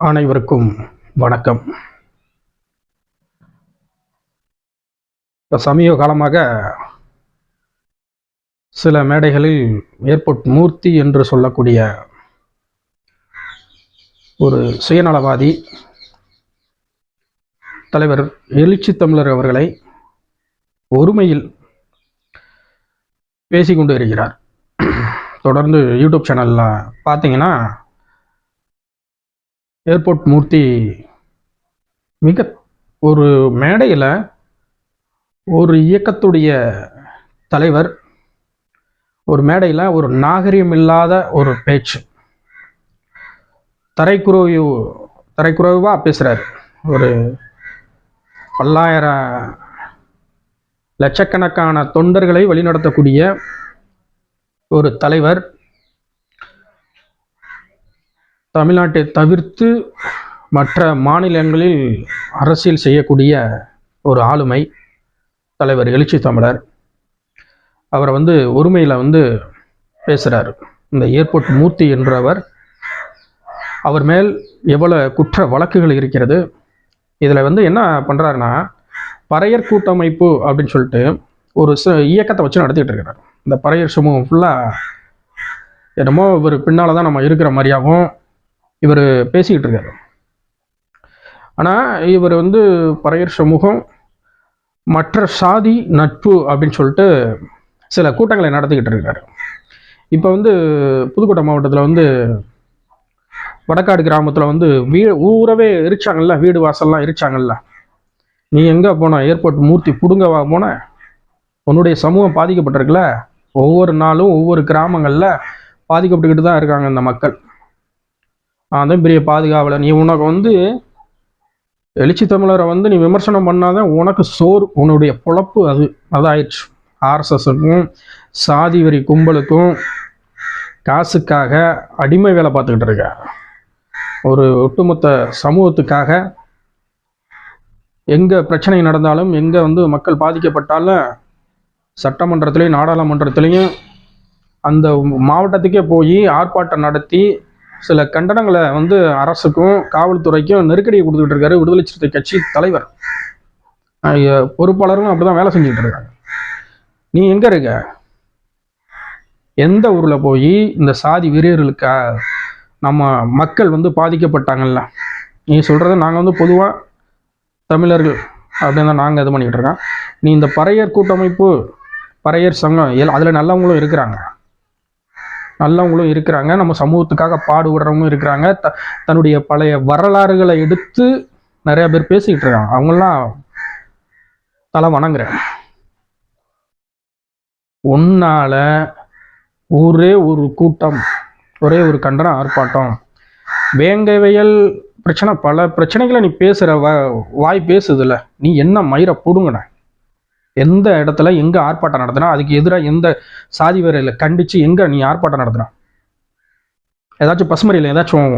அனைவருக்கும் வணக்கம். இப்போ சமீப காலமாக சில மேடைகளில் ஏர்போர்ட் மூர்த்தி என்று சொல்லக்கூடிய ஒரு சுயநலவாதி தலைவர் எழுச்சி தமிழர் அவர்களை ஒருமையில் பேசிக்கொண்டு இருக்கிறார் தொடர்ந்து யூடியூப் சேனலில் பார்த்தீங்கன்னா ஏர்போர்ட் மூர்த்தி மிக ஒரு மேடையில் ஒரு இயக்கத்துடைய தலைவர் ஒரு மேடையில் ஒரு நாகரிகம் இல்லாத ஒரு பேச்சு. தரைக்குறவு தரைக்குறவாக பேசுகிறார் ஒரு பல்லாயிரம் லட்சக்கணக்கான தொண்டர்களை வழிநடத்தக்கூடிய ஒரு தலைவர் தமிழ்நாட்டை தவிர்த்து மற்ற மாநிலங்களில் அரசியல் செய்யக்கூடிய ஒரு ஆளுமை தலைவர் எழுச்சி தமிழர். அவரை வந்து ஒருமையில் வந்து பேசுகிறார் இந்த ஏர்போர்ட் மூர்த்தி என்றவர் அவர் மேல் எவ்வளோ குற்ற வழக்குகள் இருக்கிறது இதில் வந்து என்ன பண்ணுறாருன்னா பறையர் கூட்டமைப்பு அப்படின்னு சொல்லிட்டு ஒரு ச இயக்கத்தை வச்சு நடத்திட்டு இருக்கிறார் இந்த பறையர் சமூகம் ஃபுல்லாக என்னமோ இவர் பின்னால் தான் நம்ம இருக்கிற மாதிரியாகவும் இவர் பேசிக்கிட்டு இருக்கார். ஆனால் இவர் வந்து பறையர் சமூகம் மற்ற சாதி நட்பு அப்படின்னு சொல்லிட்டு சில கூட்டங்களை நடத்திக்கிட்டு இருக்கார். இப்போ வந்து புதுக்கோட்டை மாவட்டத்தில் வந்து வடக்காடு கிராமத்தில் வந்து வீ ஊரவே எரிச்சாங்கல்ல வீடு வாசல்லாம் எரிச்சாங்கல்ல. நீ எங்கே போன? ஏர்போர்ட் மூர்த்தி புடுங்கவா போன? உன்னுடைய சமூகம் பாதிக்கப்பட்டிருக்குல்ல. ஒவ்வொரு நாளும் ஒவ்வொரு கிராமங்களில் பாதிக்கப்பட்டுக்கிட்டு தான் இருக்காங்க இந்த மக்கள். அதான் பெரிய பாதுகாவலர் நீ உனக்கு வந்து எழுச்சி தமிழரை வந்து நீ விமர்சனம் பண்ணாதான் உனக்கு சோறு உன்னுடைய பொழப்பு அது அதாயிடுச்சு. ஆர்எஸ்எஸ்க்கும் சாதி வரி கும்பலுக்கும் காசுக்காக அடிமை வேலை பார்த்துக்கிட்டு இருக்க. ஒரு ஒட்டுமொத்த சமூகத்துக்காக எங்கே பிரச்சனை நடந்தாலும் எங்கே வந்து மக்கள் பாதிக்கப்பட்டாலும் சட்டமன்றத்திலையும் நாடாளுமன்றத்திலையும் அந்த மாவட்டத்துக்கே போய் ஆர்ப்பாட்டம் நடத்தி சில கண்டனங்களை வந்து அரசுக்கும் காவல்துறைக்கும் நெருக்கடியை கொடுத்துட்டு இருக்காரு விடுதலை சிறுத்தை கட்சி தலைவர். பொறுப்பாளரும் அப்படிதான் வேலை செஞ்சுட்டு இருக்காங்க. நீ எங்க இருக்க? எந்த ஊர்ல போய் இந்த சாதி வீரர்களுக்கு நம்ம மக்கள் வந்து பாதிக்கப்பட்டாங்கல்ல? நீ சொல்றத நாங்க வந்து பொதுவா தமிழர்கள் அப்படின்னு தான் நாங்கள் இது பண்ணிக்கிட்டு இருக்கோம். நீ இந்த பறையர் கூட்டமைப்பு பறையர் சங்கம் எல் அதில் நல்லவங்களும் இருக்கிறாங்க. நல்லவங்களும் இருக்கிறாங்க. நம்ம சமூகத்துக்காக பாடுபடுறவங்களும் இருக்கிறாங்க. த தன்னுடைய பழைய வரலாறுகளை எடுத்து நிறைய பேர் பேசிக்கிட்டு இருக்காங்க. அவங்கெல்லாம் தலை வணங்குறேன் உன்னால ஒரே ஒரு கூட்டம் ஒரே ஒரு கண்டன ஆர்ப்பாட்டம். வேங்கவையல் பிரச்சனை பல பிரச்சனைகளை நீ பேசுகிற வ வாய் பேசுதில்ல. நீ என்ன மயிரை புடுங்கின? எந்த இடத்துல எங்க ஆர்ப்பாட்டம் நடத்தினா அதுக்கு எதிராக எந்த சாதி வேறையில் கண்டிச்சு எங்க நீ ஆர்ப்பாட்டம் நடத்தினா? ஏதாச்சும் பசுமறியில் ஏதாச்சும்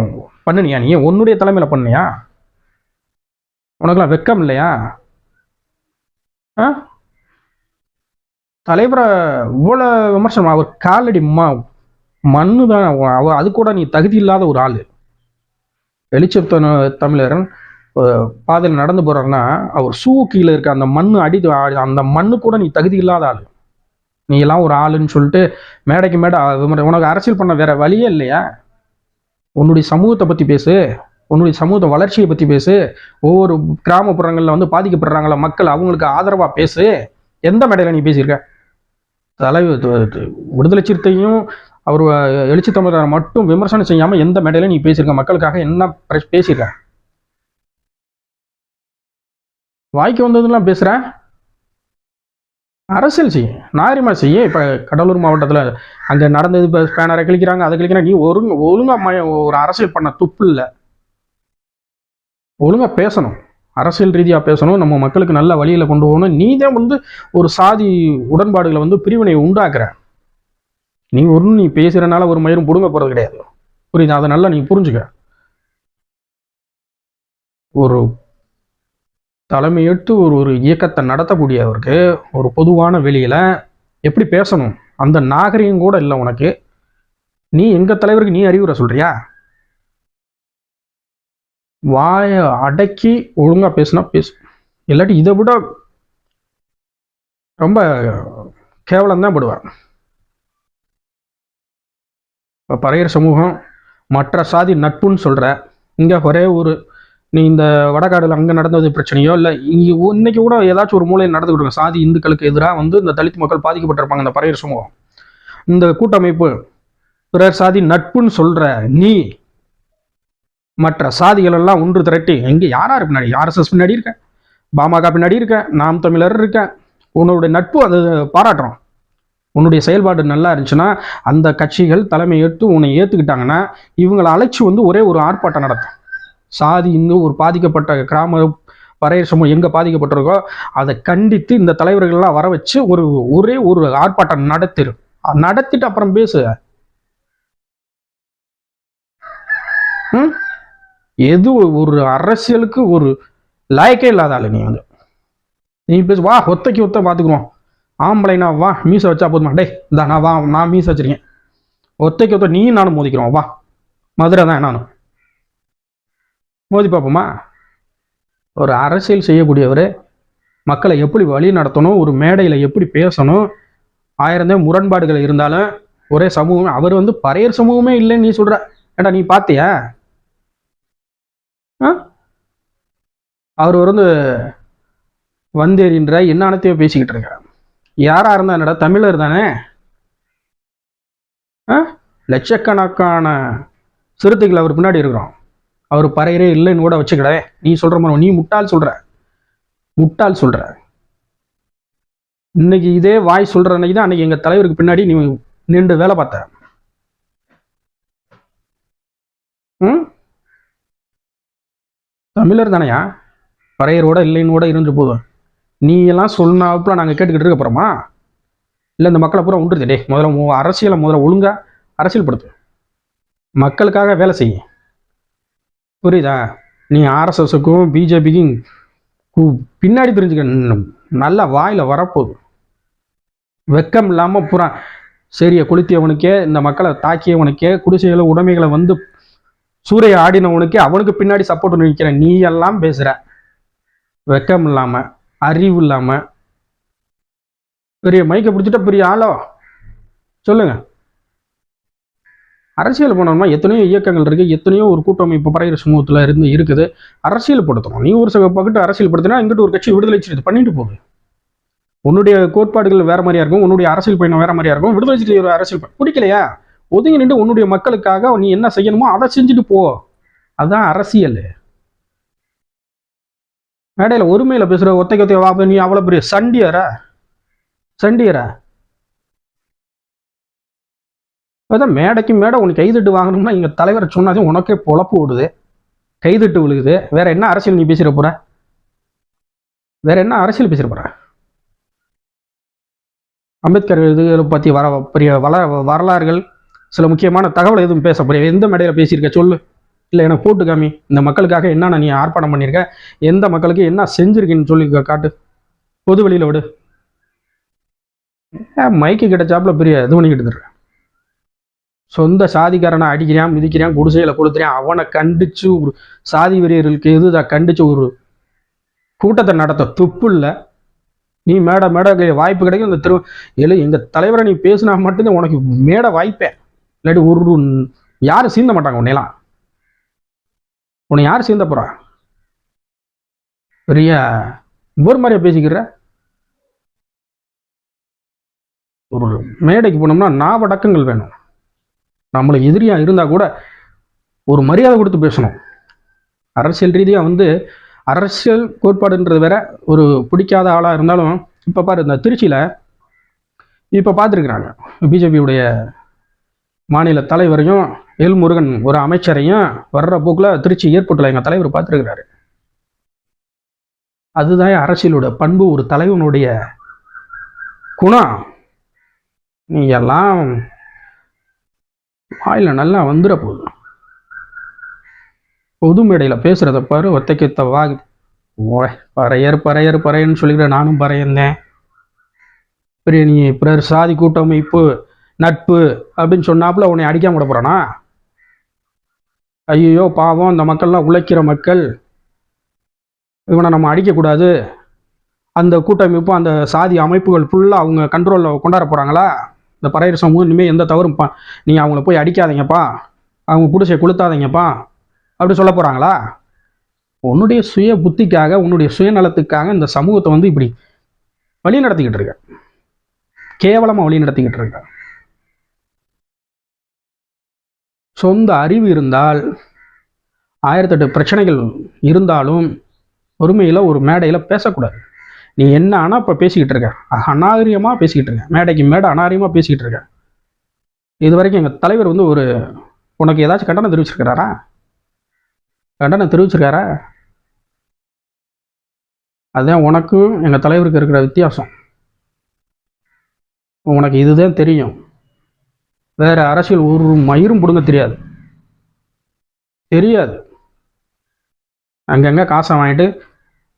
பண்ணுனியா நீ? உன்னுடைய தலைமையில பண்ணியா உனக்கெல்லாம் வெக்கம் இல்லையா? ஆ? தலைவரை இவ்வளோ விமர்சனம் அவர் காலடி மா மண்ணு தான் அவர் அது கூட நீ தகுதி இல்லாத ஒரு ஆள். வெளிச்சத்தன தமிழரன் பாதையில் நடந்து போகிறாருன்னா அவர் ஷூ கீழே இருக்க அந்த மண் அடி அந்த மண்ணு கூட நீ தகுதி இல்லாத ஆள். நீ எல்லாம் ஒரு ஆளுன்னு சொல்லிட்டு மேடைக்கு மேடை உனக்கு அரசியல் பண்ண வேற வழியே இல்லையா? உன்னுடைய சமூகத்தை பற்றி பேசு. உன்னுடைய சமூக வளர்ச்சியை பற்றி பேசு. ஒவ்வொரு கிராமப்புறங்களில் வந்து பாதிக்கப்படுறாங்கள மக்கள் அவங்களுக்கு ஆதரவாக பேசு. எந்த மேடையில் நீ பேசியிருக்க? தலைவர் விடுதலை சிறுத்தையும் அவர் எழுச்சி தமிழரை மட்டும் விமர்சனம் செய்யாமல் எந்த மேடையில் நீ பேசியிருக்க? மக்களுக்காக என்ன பிரச்~ பேசியிருக்க? வாய்க்கு வந்ததுலாம் பேசுகிறேன் அரசியல் செய்ய நாரிமா செய்ய. இப்போ கடலூர் மாவட்டத்தில் அங்கே நடந்தது இப்போ பேனரை கிழிக்கிறாங்க அதை கிழிக்கிறாங்க. நீ ஒருங்க ஒழுங்காக ஒரு அரசியல் பண்ண துப்பு இல்லை. ஒழுங்காக பேசணும். அரசியல் ரீதியாக பேசணும். நம்ம மக்களுக்கு நல்ல வழியில் கொண்டு போகணும். நீ தான் வந்து ஒரு சாதி உடன்பாடுகளை வந்து பிரிவினை உண்டாக்குற. நீ ஒன்றும் நீ பேசுகிறனால ஒரு மயிரும் பிடுங்க போகிறது கிடையாது. புரியுது? அதை நல்லா நீ புரிஞ்சுக்க. ஒரு தலைமையெடுத்து ஒரு ஒரு இயக்கத்தை நடத்தக்கூடியவருக்கு ஒரு பொதுவான வெளியில் எப்படி பேசணும்? அந்த நாகரிகம் கூட இல்லை உனக்கு. நீ எங்கள் தலைவருக்கு நீ அறிவுரை சொல்கிறியா வாயை அடக்கி ஒழுங்காக பேசுனா பேசு. இல்லாட்டி இதை விட ரொம்ப கேவலம் தான் படுவார். இப்போ பறையர் சமூகம் மற்ற சாதி நட்புன்னு சொல்கிற இங்கே ஒரே ஒரு நீ இந்த வடகாடில் அங்கே நடந்தது பிரச்சனையோ இல்லை இங்கே இன்னைக்கு கூட ஏதாச்சும் ஒரு மூலையில் நடந்து கொடுங்க. சாதி இந்துக்களுக்கு எதிராக வந்து இந்த தலித் மக்கள் பாதிக்கப்பட்டிருப்பாங்க இந்த பறையர் சமூகம். இந்த கூட்டமைப்பு பிறர் சாதி நட்புன்னு சொல்கிற நீ மற்ற சாதிகள் எல்லாம் ஒன்று திரட்டி எங்கே யாரார் பின்னாடி? ஆர்எஸ்எஸ் பின்னாடி இருக்கேன் பாமக பின்னாடி இருக்கேன் நாம் தமிழர் இருக்கேன் உன்னுடைய நட்பு அது பாராட்டுறோம். உன்னுடைய செயல்பாடு நல்லா இருந்துச்சுன்னா அந்த கட்சிகள் தலைமை ஏற்று உன்னை ஏற்றுக்கிட்டாங்கன்னா இவங்களை அழைச்சி வந்து ஒரே ஒரு ஆர்ப்பாட்டம் நடத்தும். சாதி இன்னும் ஒரு பாதிக்கப்பட்ட கிராம வரைய சமூகம் எங்கே பாதிக்கப்பட்டிருக்கோ அதை கண்டித்து இந்த தலைவர்கள்லாம் வர வச்சு ஒரு ஒரே ஒரு ஆர்ப்பாட்டம் நடத்திரு. நடத்திட்டு அப்புறம் பேசு. ம்? எது ஒரு அரசியலுக்கு ஒரு லாயக்கே இல்லாத ஆளு நீ வந்து. நீ பேசு வா ஒத்தைக்கு ஒத்த பார்த்துக்குறோம் ஆம்பளைனா வா மீசை வச்சா போதுமா? டே இந்தா நான் வா நான் மீசை வச்சிருக்கேன். ஒத்தைக்கு ஒத்த நீ நானும் மோதிக்கிறோம் வா. மதுரை தான் நானும். மோதி பார்ப்போமா? ஒரு அரசியல் செய்யக்கூடியவர் மக்களை எப்படி வழி நடத்தணும் ஒரு மேடையில் எப்படி பேசணும் ஆயிரந்தே முரண்பாடுகள் இருந்தாலும் ஒரே சமூகம் அவர் வந்து பறையர் சமூகமே இல்லைன்னு நீ சொல்கிற ஏடா நீ பார்த்தியா ஆ? அவர் வந்து வந்தேறின்ற என்ன அனைத்தையோ பேசிக்கிட்டு இருக்க யாராக இருந்தா என்னடா தமிழர் தானே? ஆ? லட்சக்கணக்கான சிறுத்தைகள் அவர் பின்னாடி இருக்கிறோம். அவர் பறையரே இல்லைன்னு கூட வச்சுக்கிடவே நீ சொல்ற மாதிரி நீ முட்டாள் சொல்ற. முட்டாள் சொல்ற. இன்னைக்கு இதே வாய் சொல்ற அன்னைக்கு தான் அன்னைக்கு எங்க தலைவருக்கு பின்னாடி நீ நின்று வேலை பார்த்த. ம்? தமிழர் தானையா? பறையரோட இல்லைன்னு கூட இருந்து போதும். நீ எல்லாம் சொன்னாப்புல நாங்கள் கேட்டுக்கிட்டு இருக்க போகிறோமா இல்லை இந்த மக்களை பூரா உண்டுருது. டே முதல்ல அரசியலை முதல்ல ஒழுங்கா அரசியல்படுத்து. மக்களுக்காக வேலை செய்ய. புரியுதா? நீ ஆர்எஸ்எஸுக்கும் பிஜேபிக்கும் பின்னாடி தெரிஞ்சுக்க நல்லா வாயில் வரப்போகுது. வெக்கம் இல்லாமல் புறா சரியை கொளுத்தியவனுக்கே இந்த மக்களை தாக்கியவனுக்கே குடிசைகளை உடைமைகளை வந்து சூறையை ஆடினவனுக்கே அவனுக்கு பின்னாடி சப்போர்ட் நிற்கிற நீ எல்லாம் பேசுகிற வெக்கம் இல்லாமல் அறிவு இல்லாமல் பெரிய மைக்கை பிடிச்சிட்ட பெரிய ஆளோ? சொல்லுங்கள் அரசியல் போனோம்னா எத்தனையோ இயக்கங்கள் இருக்குது எத்தனையோ ஒரு கூட்டமைப்பு பறையிற சமூகத்தில் இருந்து இருக்குது. அரசியல் படுத்தணும். நீ ஒரு சக பக்கிட்டு அரசியல் படுத்தினா இங்கிட்டு ஒரு கட்சி விடுதலை சிறுத்தை பண்ணிட்டு போகுது. உன்னுடைய கோட்பாடுகள் வேற மாதிரியா இருக்கும். உன்னுடைய அரசியல் பயணம் வேற மாதிரியா இருக்கும். விடுதலை சிறுத்தை ஒரு அரசியல் பிடிக்கலையா? ஒதுங்கி நின்று உன்னுடைய மக்களுக்காக நீ என்ன செய்யணுமோ அதை செஞ்சுட்டு போ. அதுதான் அரசியல். மேடையில் ஒருமையில் பேசுகிற ஒத்தைக்கு ஒத்தைய வாப்ப நீ அவ்வளோ பெரிய சண்டியரா? சண்டியரா? அதான் மேடைக்கு மேடை உனக்கு கைதட்டு வாங்கணும்னா எங்கள் தலைவரை சொன்னாதே உனக்கே பொழப்பு ஓடுது. கைதட்டு விழுகுது. வேற என்ன அரசியல் நீ பேசுகிற போற? வேற என்ன அரசியல் பேசுகிற போற? அம்பேத்கர் இதுகளை பற்றி வர பெரிய வள வரலாறுகள் சில முக்கியமான தகவல் எதுவும் பேச போறியா எந்த மேடையில் பேசியிருக்க? சொல்லு. இல்லை எனக்கு போட்டு காமி. இந்த மக்களுக்காக என்னென்ன நீ ஆர்ப்பாட்டம் பண்ணியிருக்க? எந்த மக்களுக்கு என்ன செஞ்சுருக்கேன்னு சொல்லி காட்டு. பொது வெளியில் விடு. ஏன் மைக்கு கிடைச்சாப்புல பெரிய இது பண்ணிக்கிட்டு சொந்த சாதிக்காரனை அடிக்கிறான் மிதிக்கிறான் குடிசையில் கொளுத்துறான் அவனை கண்டிச்சு ஒரு சாதி வெறியர்களுக்கு எது கண்டிச்சு ஒரு கூட்டத்தை நடத்த துப்பு இல்லை. நீ மேடை மேடை வாய்ப்பு கிடைக்கும். இந்த திரு இல்லை எங்கள் தலைவரை நீ பேசினா மட்டும்தான் உனக்கு மேடை வாய்ப்பே. இல்லாட்டி ஒரு யாரும் சீந்த மாட்டாங்க உன்னையெல்லாம் உன்னை யார் சீந்த போறா? பெரிய ஒரு மாதிரியா பேசிக்கிற? ஒரு மேடைக்கு போனோம்னா நாவடக்கங்கள் வேணும். நம்மளுக்கு எதிரியாக இருந்தால் கூட ஒரு மரியாதை கொடுத்து பேசணும். அரசியல் ரீதியாக வந்து அரசியல் கோட்பாடுன்றது வேற ஒரு பிடிக்காத ஆளாக இருந்தாலும் இப்போ பாரு இந்த திருச்சியில் இப்போ பார்த்துருக்குறாங்க பிஜேபியுடைய மாநில தலைவரையும் எல் முருகன் ஒரு அமைச்சரையும் வர்ற போக்கில் திருச்சி ஏற்பட்டுல எங்கள் தலைவர் பார்த்துருக்குறாரு அதுதான் அரசியலோட பண்பு ஒரு தலைவனுடைய குணம். நீ எல்லாம் வாயில நல்லா வந்துட போகுது பொது மேடையில் பேசுகிறத பாரு ஒத்தைக்கத்த வா ஓ பறையர் பறையர் பறையன்னு சொல்லிக்கிற நானும் பறையந்தேன். பெரிய நீ பிறர் சாதி கூட்டமைப்பு நட்பு அப்படின்னு சொன்னாப்புல உன்னை அடிக்காம விட போகிறானா ஐயோ பாவம் இந்த மக்கள்லாம் உழைக்கிற மக்கள். இவனை நம்ம அடிக்கக்கூடாது. அந்த கூட்டமைப்பு அந்த சாதி அமைப்புகள் ஃபுல்லாக அவங்க கண்ட்ரோலில் கொண்டாட போகிறாங்களா இந்த பறையர் சமூகம் இனிமேல் எந்த தவறும் பா நீங்கள் அவங்கள போய் அடிக்காதீங்கப்பா. அவங்க பிடிச்ச கொளுத்தாதீங்கப்பா. அப்படி சொல்ல போகிறாங்களா உன்னுடைய சுய புத்திக்காக உன்னுடைய சுயநலத்துக்காக இந்த சமூகத்தை வந்து இப்படி வழி நடத்திக்கிட்டு இருக்க. கேவலமாக வழி நடத்திக்கிட்டு இருக்க. சொந்த அறிவு இருந்தால் ஆயிரத்தெட்டு பிரச்சனைகள் இருந்தாலும் பொறுமையில் ஒரு மேடையில் பேசக்கூடாது. நீ என்ன ஆனால் இப்போ பேசிக்கிட்டு இருக்க? அநாகரிகமாக பேசிக்கிட்டு இருக்க. மேடைக்கு மேடை அநாகரிகமாக பேசிக்கிட்டு இருக்க. இது வரைக்கும் எங்கள் தலைவர் வந்து ஒரு உனக்கு ஏதாச்சும் கண்டனம் தெரிவிச்சிருக்கிறாரா கண்டனம் தெரிவிச்சிருக்காரா? அதுதான் உனக்கும் எங்கள் தலைவருக்கு இருக்கிற வித்தியாசம். உனக்கு இதுதான் தெரியும். வேறு அரசியல் ஒரு மயிரும் பிடுங்க தெரியாது. தெரியாது. அங்கங்கே காசை வாங்கிட்டு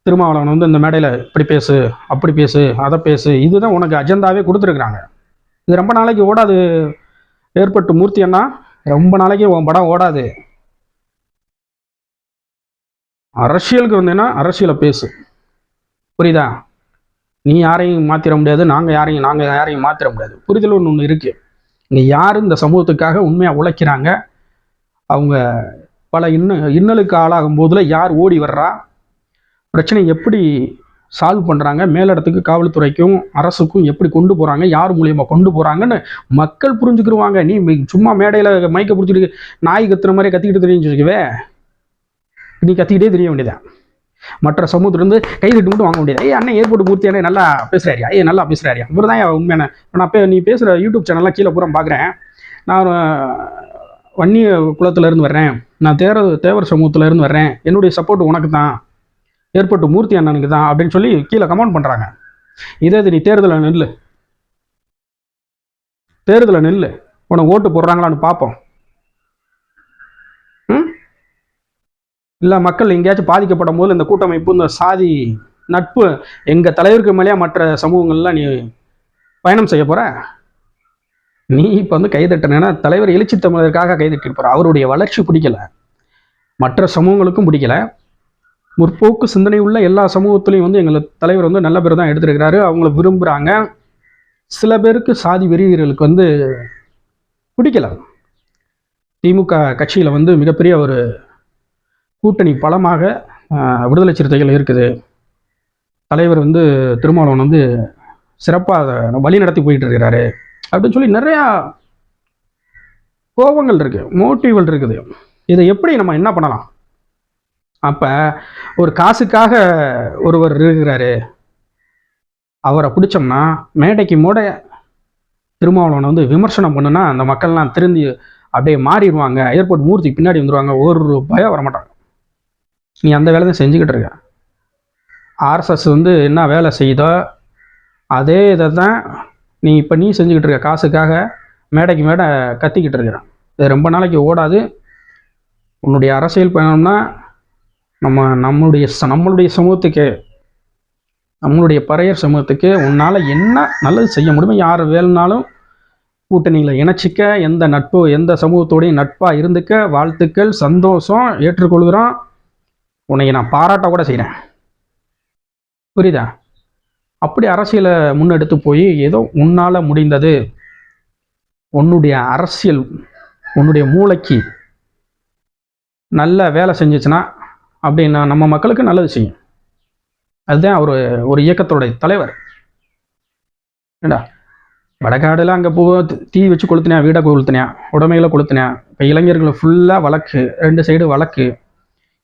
திருமாவளவன் வந்து இந்த மேடையில் இப்படி பேசு அப்படி பேசு அதை பேசு இதுதான் உனக்கு அஜெண்டாவே கொடுத்துருக்குறாங்க. இது ரொம்ப நாளைக்கு ஓடாது. ஏற்பட்டு மூர்த்தி அண்ணா ரொம்ப நாளைக்கு உன் படம் ஓடாது. அரசியலுக்கு வந்தீங்கன்னா அரசியலை பேசு. புரியுதா? நீ யாரையும் மாற்றிட முடியாது நாங்கள் யாரையும் நாங்கள் யாரையும் மாற்றிட முடியாது. புரிதல் ஒன்று ஒன்று இருக்குது இங்கே யார் இந்த சமூகத்துக்காக உண்மையாக உழைக்கிறாங்க? அவங்க பல இன்ன இன்னலுக்கு ஆளாகும் போதில் யார் ஓடி வர்றா? பிரச்சனை எப்படி சால்வ் பண்ணுறாங்க மேலிடத்துக்கு காவல்துறைக்கும் அரசுக்கும் எப்படி கொண்டு போகிறாங்க யார் மூலியமாக கொண்டு போகிறாங்கன்னு மக்கள் புரிஞ்சுக்கிருவாங்க. நீ சும்மா மேடையில் மைக்கை பிடிச்சிட்டு நாய் கத்துற மாதிரி கத்திக்கிட்டு தெரிஞ்சு வச்சுக்கவே நீ கத்திக்கிட்டே தெரிய வேண்டியதான் மற்ற சமூகத்துலேருந்து கை தட்டி மட்டும் வாங்க முடியாது ஏய் அண்ணன் ஏர்போர்ட் பூர்த்தியான அண்ணே நல்லா பேசுகிறாரியா ஏ நல்லா பேசுகிறாரியா இவர் தான் உண்மையான. நான் பே நீ பேசுகிற யூடியூப் சேனல்லாம் கீழே பூரா பார்க்குறேன் நான் வன்னிய குளத்துலேருந்து வர்றேன். நான் தேர தேவர் சமூகத்துலேருந்து வர்றேன். என்னுடைய சப்போர்ட் உனக்கு தான் ஏற்பட்டு மூர்த்தி அண்ணனுக்கு தான் அப்படின்னு சொல்லி கீழே கமெண்ட் பண்ணுறாங்க இதே இது நீ தேர்தலில் நில்லு. தேர்தலில் நில்லு. உனக்கு ஓட்டு போடுறாங்களான்னு பார்ப்போம் ம்? இல்லை மக்கள் எங்கேயாச்சும் பாதிக்கப்படும் போது இந்த கூட்டமைப்பு இந்த சாதி நட்பு எங்கள் தலைவருக்கு மேலேயே மற்ற சமூகங்கள்லாம் நீ பயணம் செய்ய போகிற நீ இப்போ வந்து கைதட்டினா தலைவர் எழுச்சி தமிழருக்காக கைதட்டிருப்பார். அவருடைய வளர்ச்சி பிடிக்கல. மற்ற சமூகங்களுக்கும் பிடிக்கல. முற்போக்கு சிந்தனை உள்ள எல்லா சமூகத்துலேயும் வந்து எங்களை தலைவர் வந்து நல்ல பேர் தான் எடுத்திருக்கிறாரு. அவங்கள விரும்புகிறாங்க சில பேருக்கு சாதி வெறியர்களுக்கு வந்து பிடிக்கல. திமுக கட்சியில் வந்து மிகப்பெரிய ஒரு கூட்டணி பலமாக விடுதலை சிறுத்தைகள் இருக்குது. தலைவர் வந்து திருமாவளவன் வந்து சிறப்பாக வழி நடத்தி போயிட்டு இருக்கிறாரு. அப்படின்னு சொல்லி நிறையா கோபங்கள் இருக்குது மோட்டிவ்கள் இருக்குது. இதை எப்படி நம்ம என்ன பண்ணலாம்? அப்போ ஒரு காசுக்காக ஒருவர் இருக்கிறாரு. அவரை பிடிச்சோம்னா மேடைக்கு மூட திருமாவளவனை வந்து விமர்சனம் பண்ணுனா அந்த மக்கள்லாம் திருந்தி அப்படியே மாறிடுவாங்க. ஏர்போர்ட் மூர்த்திக்கு பின்னாடி வந்துடுவாங்க ஒரு பயம் வரமாட்டாங்க. நீ அந்த வேலை தான் செஞ்சுக்கிட்டு இருக்க. ஆர்எஸ்எஸ் வந்து என்ன வேலை செய்யுதோ அதே இதை தான் நீ இப்போ நீ செஞ்சுக்கிட்டு இருக்க. காசுக்காக மேடைக்கு மேடை கத்திக்கிட்டு இருக்கிறேன். இது ரொம்ப நாளைக்கு ஓடாது. உன்னுடைய அரசியல் பயணம்னா நம்ம நம்மளுடைய ச- நம்மளுடைய சமூகத்துக்கு நம்மளுடைய பறையர் சமூகத்துக்கு உன்னால் என்ன நல்லது செய்ய முடியுமோ யார் வேணுனாலும் கூட்டணியில் இணைச்சிக்க எந்த நட்பு எந்த சமூகத்தோடையும் நட்பாக இருந்துக்க வாழ்த்துக்கள் சந்தோஷம் ஏற்றுக்கொள்கிறோம். உன்னை நான் பாராட்ட கூட செய்கிறேன் புரியுதா? அப்படி அரசியலை முன்னெடுத்து போய் ஏதோ உன்னால் முடிந்தது. உன்னுடைய அரசியல் உன்னுடைய மூளைக்கு நல்ல வேலை செஞ்சுச்சுன்னா அப்படின்னா நம்ம மக்களுக்கு நல்லது செய்யும். அதுதான் அவர் ஒரு இயக்கத்தோடைய தலைவர். ஏண்டா? வடகாடுல அங்கே போ தீ வச்சு கொளுத்துனியா வீடை கொளுத்துனியா உடமைகளை கொளுத்துனியா? இப்போ இளைஞர்களை ஃபுல்லாக வழக்கு ரெண்டு சைடு வழக்கு.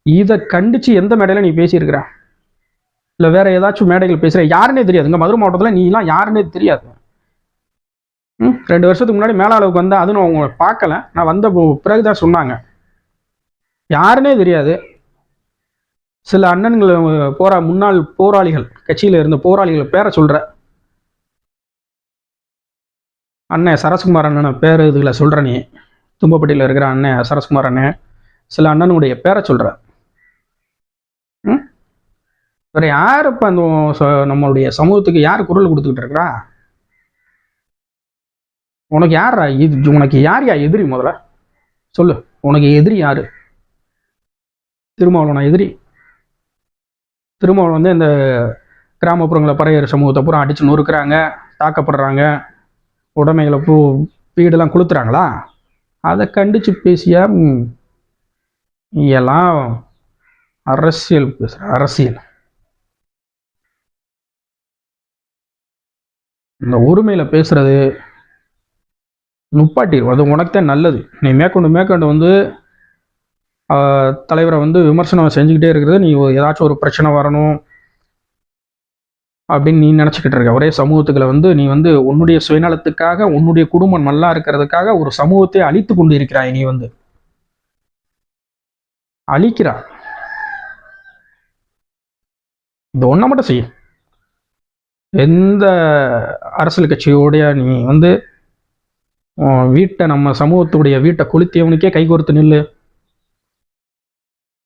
இதை கண்டிச்சு எந்த மேடையில் நீ பேசியிருக்கிற? இல்லை வேற ஏதாச்சும் மேடைகள் பேசுகிற யாருன்னே தெரியாது. இங்கே மதுரை மாவட்டத்தில் நீலாம் யாருன்னே தெரியாது. ம் ரெண்டு வருஷத்துக்கு முன்னாடி மேலாளவுக்கு வந்தால் அதுவும் அவங்க பார்க்கல. நான் வந்த போ- பிறகுதான் சொன்னாங்க. யாருன்னே தெரியாது. சில அண்ணன்கள் போரா முன்னாள் போராளிகள் கட்சியில் இருந்த போராளிகள் பேரை சொல்கிற அண்ணன் சரஸ்குமார் அண்ணனை பேர் இதில் சொல்கிற நீ. தும்பப்பட்டியில் இருக்கிற அண்ணன் சரஸ்குமார் அண்ணன் சில அண்ணனுடைய பேரை சொல்கிற ம்? வேறு யார் இப்போ அந்த ச- நம்மளுடைய சமூகத்துக்கு யார் குரல் கொடுத்துக்கிட்டு இருக்கிறா? உனக்கு யாரா இது உனக்கு யார் யா எதிரி முதல்ல? சொல்லு உனக்கு எதிரி யார்? திருமாவளவனா எதிரி? திரும்ப வந்து இந்த கிராமப்புறங்களில் பறையர் சமூகத்தை பூரா அடித்து நொறுக்கிறாங்க தாக்கப்படுறாங்க. உடைமைகளை பூ வீடெல்லாம் கொளுத்துறாங்களா? அதை கண்டித்து பேசியா நீ எல்லாம் அரசியல் பேசுகிற அரசியல். இந்த உரிமையில் பேசுகிறது நுப்பாட்டி அது உனக்கு தான் நல்லது. நீ மேற்கொண்டு மேற்கொண்டு வந்து தலைவரை வந்து விமர்சனம் செஞ்சுக்கிட்டே இருக்கிறது. நீ ஏதாச்சும் ஒரு பிரச்சனை வரணும் அப்படின்னு நீ நினச்சிக்கிட்டு இருக்க. ஒரே சமூகத்துக்களை வந்து நீ வந்து உன்னுடைய சுயநலத்துக்காக உன்னுடைய குடும்பம் நல்லா இருக்கிறதுக்காக ஒரு சமூகத்தை அழித்து கொண்டு இருக்கிறாய் நீ வந்து. அழிக்கிறா. இந்த ஒன்றை மட்டும் செய்ய. எந்த அரசியல் கட்சியோடைய நீ வந்து வீட்டை நம்ம சமூகத்துடைய வீட்டை கொளுத்தியவனுக்கே கைகோர்த்து நில்லு.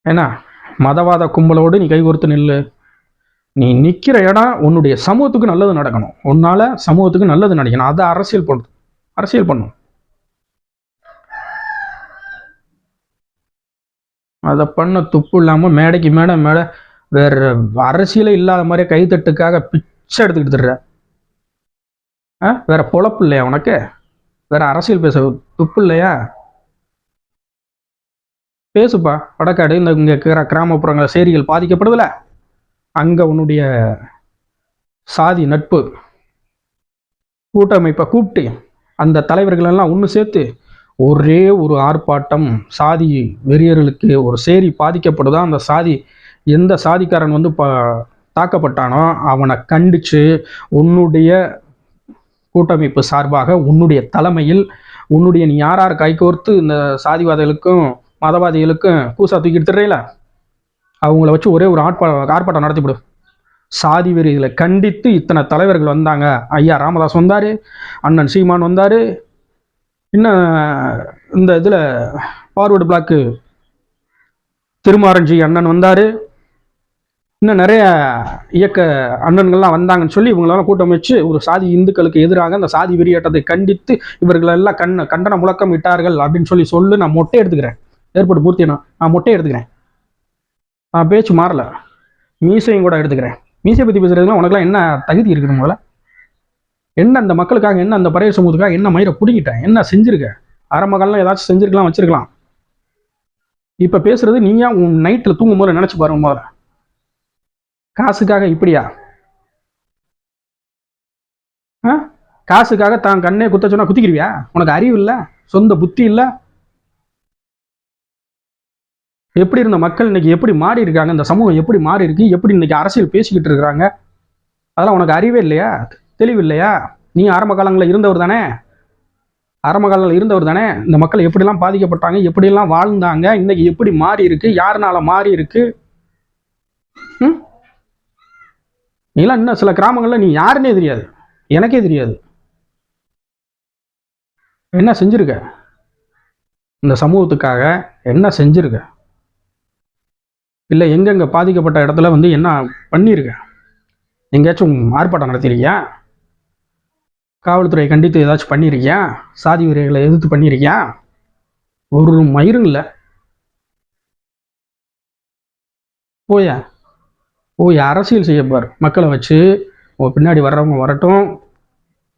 என்ன மதவாத கும்பலோடு நீ கைகோர்த்து நில்லு. நீ நிற்கிற இடம் உன்னுடைய சமூகத்துக்கு நல்லது நடக்கணும். உன்னால சமூகத்துக்கு நல்லது நடக்கணும் அதை அரசியல் பண்ணும் அரசியல் பண்ணும். அதை பண்ண துப்பு இல்லாமல் மேடைக்கு மேடை மேடை வேற அரசியலே இல்லாத மாதிரி கைத்தட்டுக்காக பிச்சை எடுத்துக்கிட்டு திரிற. ஆ? வேற பொழப்பு இல்லையா உனக்கு? வேற அரசியல் பேச துப்பு இல்லையா? பேசுப்பா. வடக்காடு இந்த இங்கே கிராமப்புறங்கள் சேரிகள் பாதிக்கப்படுதில்ல அங்கே உன்னுடைய சாதி நட்பு. கூட்டமைப்பை கூப்பிட்டு அந்த தலைவர்களெல்லாம் ஒன்று சேர்த்து ஒரே ஒரு ஆர்ப்பாட்டம் சாதி வெறியர்களுக்கு ஒரு சேரி பாதிக்கப்படுதா? அந்த சாதி எந்த சாதிக்காரன் வந்து ப தாக்கப்பட்டானோ அவனை கண்டித்து உன்னுடைய கூட்டமைப்பு சார்பாக உன்னுடைய தலைமையில் உன்னுடைய நீ யார் யார் கைகோர்த்து இந்த சாதிவாதிகளுக்கும் மதவாதிகளுக்கும் பூசா தூக்கி திரையில அவங்கள வச்சு ஒரே ஒரு ஆட்பா ஆர்ப்பாட்டம் நடத்திவிடும் சாதி வெறிகளை கண்டித்து இத்தனை தலைவர்கள் வந்தாங்க. ஐயா ராமதாஸ் வந்தார் அண்ணன் சீமான் வந்தார். இன்னும் இந்த இதில் ஃபார்வர்டு பிளாக்கு திருமாரஞ்சி அண்ணன் வந்தார். இன்னும் நிறைய இயக்க அண்ணன்கள்லாம் வந்தாங்கன்னு சொல்லி இவங்களெல்லாம் கூட்டம் வச்சு ஒரு சாதி இந்துக்களுக்கு எதிராக அந்த சாதி வெறியாட்டத்தை கண்டித்து இவர்களெல்லாம் கண் கண்டன முழக்கம் இட்டார்கள் அப்படின்னு சொல்லி சொல்லு நான் மொட்டை எடுத்துக்கிறேன். ஏற்பாடு பூர்த்தி நான் நான் எடுத்துக்கிறேன். நான் பேச்சு மாறல. மீசையும் கூட எடுத்துக்கிறேன். மீசையை பற்றி பேசுறதுலாம் உனக்குலாம் என்ன தகுதி இருக்குது முதல்ல? என்ன அந்த மக்களுக்காக என்ன அந்த பறைய சமூகத்துக்காக என்ன மயிரை பிடிங்கிட்டேன் என்ன செஞ்சிருக்க? ஆரம்பகாலம் ஏதாச்சும் செஞ்சிருக்கலாம் வச்சிருக்கலாம். இப்போ பேசுறது நீயா உன் நைட்டில் தூங்கும் போது நினச்சி பாருங்க முதல்ல. காசுக்காக இப்படியா? ஆ? காசுக்காக தான் கண்ணே குத்த சொன்னால் குத்திக்கிருவியா? உனக்கு அறிவு இல்லை? சொந்த புத்தி இல்லை? எப்படி இருந்த மக்கள் இன்னைக்கு எப்படி மாறி இருக்காங்க? இந்த சமூகம் எப்படி மாறி இருக்கு? எப்படி இன்னைக்கு அரசியல் பேசிக்கிட்டு இருக்கிறாங்க அதெல்லாம் உனக்கு அறிவே இல்லையா? தெளிவு இல்லையா? நீ ஆரம்ப காலங்களில் இருந்தவர் தானே? ஆரம்ப காலங்களில் இருந்தவர் தானே? இந்த மக்கள் எப்படிலாம் பாதிக்கப்பட்டாங்க? எப்படியெல்லாம் வாழ்ந்தாங்க? இன்னைக்கு எப்படி மாறி இருக்கு? யாருனால மாறி இருக்கு? ம்? நீலாம் இன்னும் சில கிராமங்களில் நீ யாருன்னே தெரியாது. எனக்கே தெரியாது. என்ன செஞ்சிருக்க? இந்த சமூகத்துக்காக என்ன செஞ்சிருக்க? இல்லை எங்கெங்கே பாதிக்கப்பட்ட இடத்துல வந்து என்ன பண்ணியிருக்க எங்கேயாச்சும் ஆர்ப்பாட்டம் நடத்திருக்கியா? காவல்துறையை கண்டித்து ஏதாச்சும் பண்ணியிருக்கியா சாதி வீரர்களை எதிர்த்து பண்ணியிருக்கியா ஒரு மயிரும் இல்லை. போயா? போய் அரசியல் செய்யப்பார் மக்களை வச்சு உங்கள் பின்னாடி வர்றவங்க வரட்டும்.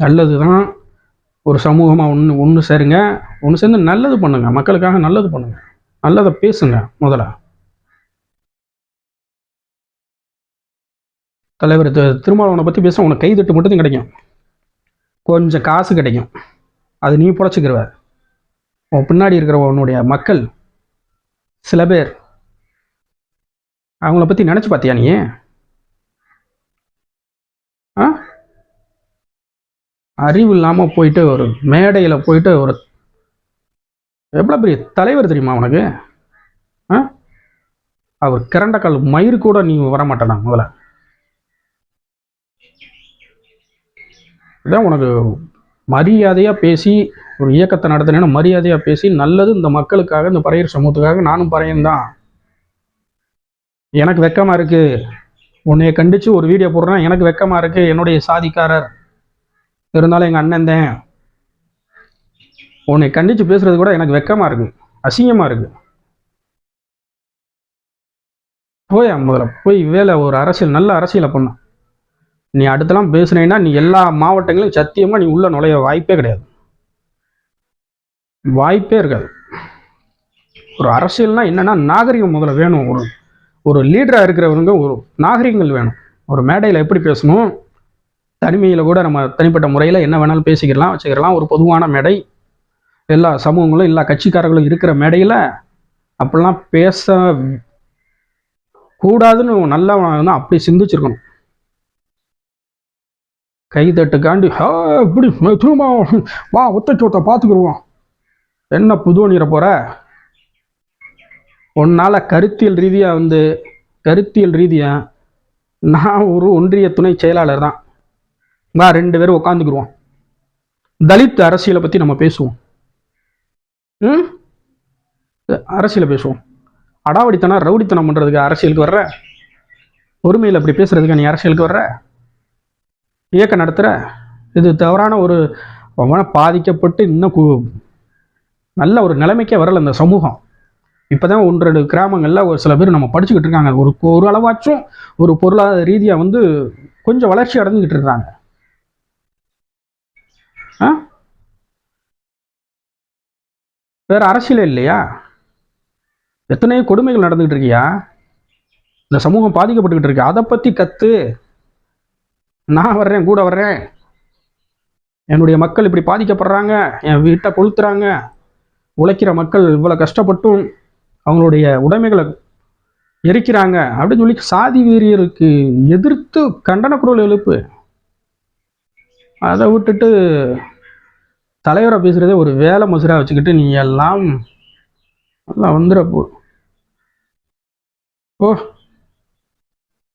நல்லது தான் ஒரு சமூகமாக ஒன்று ஒன்று சேருங்க. ஒன்று சேர்ந்து நல்லது பண்ணுங்கள் மக்களுக்காக நல்லது பண்ணுங்கள் நல்லதை பேசுங்க முதல்ல. தலைவர் தி- திருமாவளவனை பற்றி பேச உனக்கு கைதட்டு மட்டும் கிடைக்கும். கொஞ்சம் காசு கிடைக்கும். அது நீ புழைச்சிக்கிறவ உன் பின்னாடி இருக்கிற உன்னுடைய மக்கள் சில பேர் அவங்கள பற்றி நினச்சி பார்த்தியா நீ? ஆ? அறிவு இல்லாமல் போயிட்டு ஒரு மேடையில் போயிட்டு ஒரு எவ்வளோ பெரிய தலைவர் தெரியுமா உனக்கு? ஆ? அவர் கிரண்டக்கால் மயிர் கூட நீ வரமாட்டேனா முதல்ல. இதான் உனக்கு மரியாதையாக பேசி ஒரு இயக்கத்தை நடத்தினேன்னா மரியாதையாக பேசி நல்லது இந்த மக்களுக்காக இந்த பறையர் சமூகத்துக்காக நானும் பறையன் தான் எனக்கு வெக்கமாக இருக்குது உன்னைய கண்டித்து ஒரு வீடியோ போடுறேன் எனக்கு வெக்கமாக இருக்குது என்னுடைய சாதிக்காரர். இருந்தாலும் எங்கள் அண்ணன் தான். உன்னை கண்டித்து பேசுகிறது கூட எனக்கு வெக்கமாக இருக்குது அசிங்கமாக இருக்குது போய் முதல்ல போய் வேலை ஒரு அரசியல் நல்ல அரசியலை பண்ணு. நீ அடுத்தலாம் பேசுனேன்னா நீ எல்லா மாவட்டங்களையும் சத்தியமாக நீ உள்ள நுழைய வாய்ப்பே கிடையாது. வாய்ப்பே இருக்காது. ஒரு அரசியல்னா என்னன்னா நாகரிகம் முதல்ல வேணும். ஒரு ஒரு லீடராக இருக்கிறவங்க ஒரு நாகரிகங்கள் வேணும். ஒரு மேடையில் எப்படி பேசணும்? தனிமையில் கூட நம்ம தனிப்பட்ட முறையில் என்ன வேணாலும் பேசிக்கலாம் வச்சுக்கலாம். ஒரு பொதுவான மேடை. எல்லா சமூகங்களும் எல்லா கட்சிக்காரர்களும் இருக்கிற மேடையில் அப்படிலாம் பேச கூடாதுன்னு நல்லா அப்படி சிந்திச்சிருக்கணும். கைதட்டுக்காண்டி ஹா இப்படி திரும்ப வா ஒத்தச்சோத்தை பார்த்துக்குருவோம் என்ன புது நீரை போகிற உன்னால் கருத்தியல் ரீதியாக வந்து கருத்தியல் ரீதியாக நான் ஒரு ஒன்றிய துணை செயலாளர் தான். வா ரெண்டு பேரும் உட்காந்துக்குருவோம் தலித் அரசியலை பற்றி நம்ம பேசுவோம். ம்? அரசியலை பேசுவோம். அடாவடித்தனம் ரவுடித்தனம் பண்ணுறதுக்கு அரசியலுக்கு வர்ற? பொறுமையில் அப்படி பேசுகிறதுக்கு நீ அரசியலுக்கு வர்ற? இயக்கம் நடத்துகிற இது தவறான ஒரு பாதிக்கப்பட்டு இன்னும் கு- நல்ல ஒரு நிலைமைக்கே வரல இந்த சமூகம். இப்போ தான் ஒன்று ரெண்டு கிராமங்களில் ஒரு சில பேர் நம்ம படிச்சுக்கிட்டு இருக்காங்க. ஒரு ஒரு அளவாச்சும் ஒரு பொருளாதார ரீதியாக வந்து கொஞ்சம் வளர்ச்சி அடைஞ்சிக்கிட்டு இருக்காங்க. ஆ? வேறு அரசியலே இல்லையா? எத்தனையோ கொடுமைகள் நடந்துக்கிட்டு இருக்கியா? இந்த சமூகம் பாதிக்கப்பட்டுக்கிட்டு இருக்கு. அதை பற்றி கற்று நான் வர்றேன் கூட வர்றேன். என்னுடைய மக்கள் இப்படி பாதிக்கப்படுறாங்க என் வீட்டை கொளுத்துறாங்க. உழைக்கிற மக்கள் இவ்வளோ கஷ்டப்பட்டும் அவங்களுடைய உடைமைகளை எரிக்கிறாங்க. அப்படின்னு சொல்லி சாதி வீரியருக்கு எதிர்த்து கண்டன குரல் எழுப்பு. அதை விட்டுட்டு தலைவரை பேசுகிறதே ஒரு வேலை மசுராக வச்சுக்கிட்டு நீ எல்லாம் நல்லா வந்துடப்போ ஓ